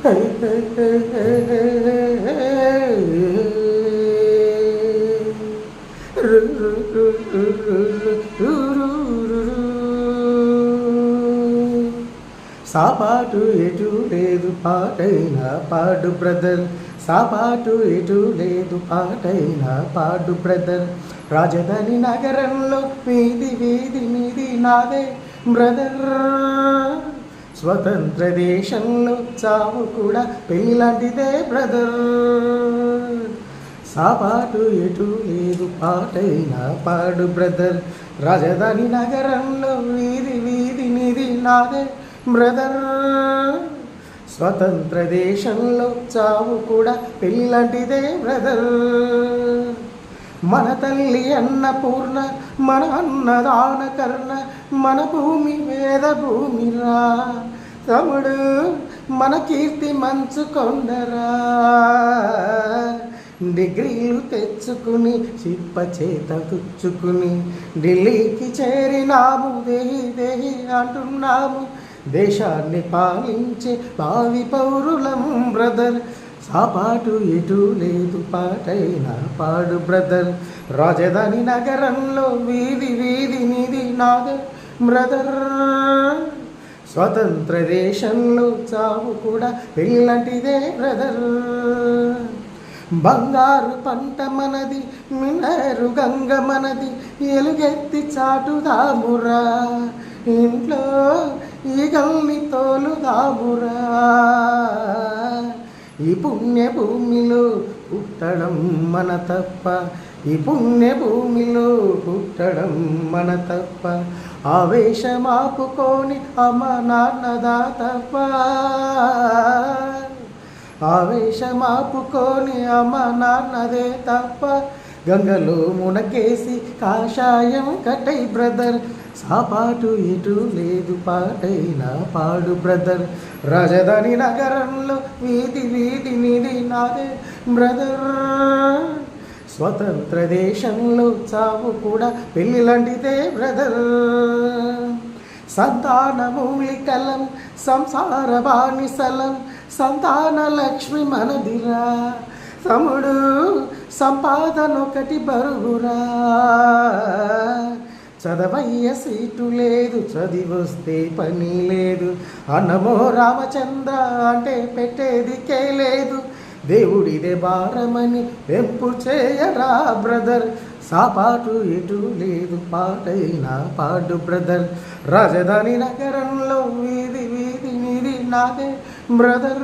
సాపాటు ఎటు లేదు పాటైన పాడు బ్రదర్. సాపాటు ఎటు లేదు పాటైన పాడు బ్రదర్. రాజధాని నగరంలో వీధి వీధి మీది నాదే బ్రదర్. స్వతంత్ర దేశంలో చావు కూడా పెళ్ళిలాంటిదే బ్రదర్. సాపాటు ఎటు లేదు పాటైనా పాడు బ్రదర్. రాజధాని నగరంలో వీధి వీధి నిధి నాదే బ్రదర్. స్వతంత్ర దేశంలో చావు కూడా పెళ్ళంటిదే బ్రదర్. మన తల్లి అన్నపూర్ణ మన అన్నదాన కర్ణ మన భూమి వేద భూమిరా. తమ్ముడు మన కీర్తి మంచుకొండరా డిగ్రీలు తెచ్చుకుని చిప్ప చేత తుచ్చుకుని ఢిల్లీకి చేరినాము. దేహి దేహి అంటున్నాము. దేశాన్ని పాలించే భావి పౌరులం బ్రదర్. సాపాటు ఇటు లేదు పాటైనా పాడు బ్రదర్. రాజధాని నగరంలో వీధి వీధి నిధి నాగర్ బ్రదర్. స్వతంత్ర దేశంలో చావు కూడా ఇలాంటిదే బ్రదర్ బంగారు పంట మనది మినరు గంగ మనది ఎలుగెత్తి చాటుదామురా. ఇంట్లో ఈగల్ని తోలుదామురా. ఈ పుణ్య భూమిలో పుట్టడం మన తప్ప ఈ పుణ్య భూమిలో పుట్టడం మన తప్ప. ఆవేశమాపుకొని అమ్మ నాన్నదా తప్ప ఆవేశమాపుకొని అమ్మ నాన్నదే తప్ప. గంగలో మునకేసి కాషాయం కట్టై బ్రదర్. సాపాటు ఇటు లేదు పాటైనా పాడు బ్రదర్. రాజధాని నగరంలో వీధి వీధి నిధి నాదే బ్రదర్. స్వతంత్ర దేశంలో చావు కూడా పెళ్ళి లాంటిదే బ్రదర్ సంతాన మూలికలం సంసార బానిసలం సంతాన లక్ష్మి మనదిరా. తమ్ముడు సంపాదన ఒకటి బరుగురా చదవయ్య సీటు లేదు చదివొస్తే పని లేదు. అన్నమో రామచంద్ర అంటే పెట్టేదికే లేదు. దేవుడిదే భారమని వెంపు చేయరా బ్రదర్. సాపాటు ఇటు లేదు పాటైనా పాడు బ్రదర్. రాజధాని నగరంలో వీధి వీధి నీది నాదే బ్రదర్.